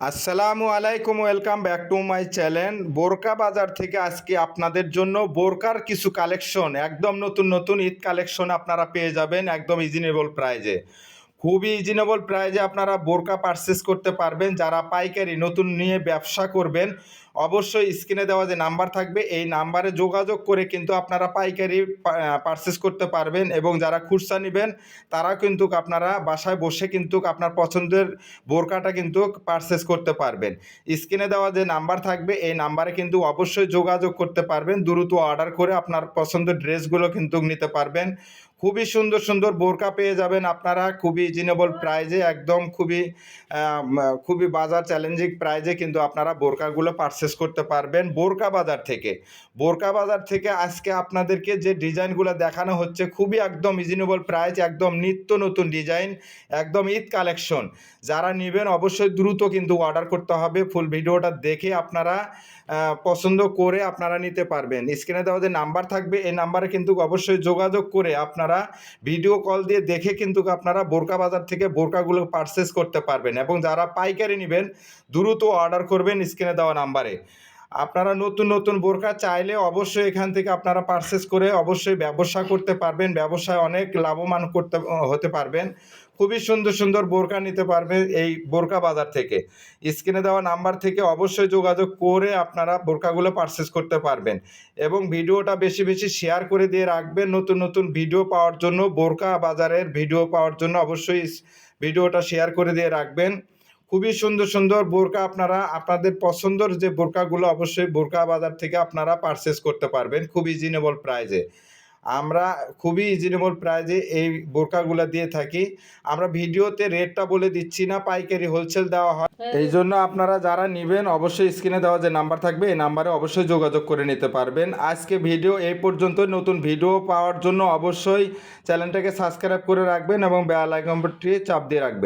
আসসালামু আলাইকুম welcome back to my channel বোরকা বাজার থেকে আজকে আপনাদের জন্য বোরকার কিছু কালেকশন একদম নতুন নতুন ঈদ কালেকশন আপনারা পেয়ে যাবেন একদম ইজিনেবল প্রাইজে খুবই ইজিনেবল প্রাইজে আপনারা বোরকা পারচেস করতে পারবেন, যারা পাইকারি নতুন নিয়ে ব্যবসা করবেন। অবশ্যই স্ক্রিনে দেওয়া যে নাম্বার থাকবে, এই নাম্বারে যোগাযোগ করে কিন্তু আপনারা পাইকারি পারচেস করতে পারবেন এবং যারা খুচরা নেবেন তারা কিন্তু আপনারা বাসায় বসে কিন্তু আপনার পছন্দের বোরকাটা কিন্তু পারচেস করতে পারবেন। স্ক্রিনে দেওয়া যে নাম্বার থাকবে, এই নাম্বারে কিন্তু অবশ্যই যোগাযোগ করতে পারবেন, দ্রুত অর্ডার করে আপনার পছন্দের ড্রেসগুলো কিন্তু নিতে পারবেন। খুবই সুন্দর সুন্দর বোরকা পেয়ে যাবেন আপনারা, খুবই রিজনেবল প্রাইজে একদম খুবই খুবই বাজার চ্যালেঞ্জিং প্রাইজে কিন্তু আপনারা বোরকাগুলো পারচেস করতে পারবেন বোরকা বাজার থেকে। বোরকা বাজার থেকে আজকে আপনাদেরকে যে ডিজাইনগুলো দেখানো হচ্ছে খুবই একদম রিজনেবল প্রাইস একদম নিত্য নতুন ডিজাইন, একদম ঈদ কালেকশন যারা নেবেন অবশ্যই দ্রুত কিন্তু অর্ডার করতে হবে। ফুল ভিডিওটা দেখে আপনারা পছন্দ করে আপনারা নিতে পারবেন। স্ক্রিনে দেওয়া যে নাম্বার থাকবে, এই নাম্বারে কিন্তু অবশ্যই যোগাযোগ করে আপনারা ভিডিও কল দিয়ে দেখে কিন্তু আপনারা বোরকা বাজার থেকে বোরকাগুলো পারচেস করতে পারবেন। এবং যারা পাইকারি নেবেন, দ্রুত অর্ডার করবেন স্ক্রিনে দেওয়া নাম্বারে আপনারা নতুন নতুন বোরকা চাইলে অবশ্যই এখান থেকে আপনারা পারচেস করে অবশ্যই ব্যবসা করতে পারবেন। ব্যবসায় অনেক লাভবান করতে, হতে পারবেন। খুবই সুন্দর সুন্দর বোরকা নিতে পারবেন এই বোরকা বাজার থেকে। স্ক্রিনে দেওয়া নাম্বার থেকে অবশ্যই যোগাযোগ করে আপনারা বোরকাগুলো পারচেস করতে পারবেন। এবং ভিডিওটা বেশি বেশি শেয়ার করে দিয়ে রাখবেন। নতুন নতুন ভিডিও পাওয়ার জন্য, বোরকা বাজারের ভিডিও পাওয়ার জন্য অবশ্যই ভিডিওটা শেয়ার করে দিয়ে রাখবেন। খুবই সুন্দর সুন্দর বোরকা আপনারা আপনাদের পছন্দের যে বোরকাগুলো অবশ্যই বোরকা বাজার থেকে আপনারা পারচেস করতে পারবেন খুব ইজিনেবল প্রাইজে আমরা খুবই ইজিনেবল প্রাইজে এই বোরকাগুলো দিয়ে থাকি। আমরা ভিডিওতে রেটটা বলে দিচ্ছি না পাইকারি হোলসেল দেওয়া হয়। এই জন্য আপনারা যারা নেবেন অবশ্যই স্ক্রিনে দেওয়া যে নাম্বার থাকবে এই নাম্বারে অবশ্যই যোগাযোগ করে নিতে পারবেন। আজকে ভিডিও এই পর্যন্ত নতুন ভিডিও পাওয়ার জন্য অবশ্যই চ্যানেলটাকে সাবস্ক্রাইব করে রাখবেন এবং বেল আইকনটি চাপ দিয়ে রাখবেন।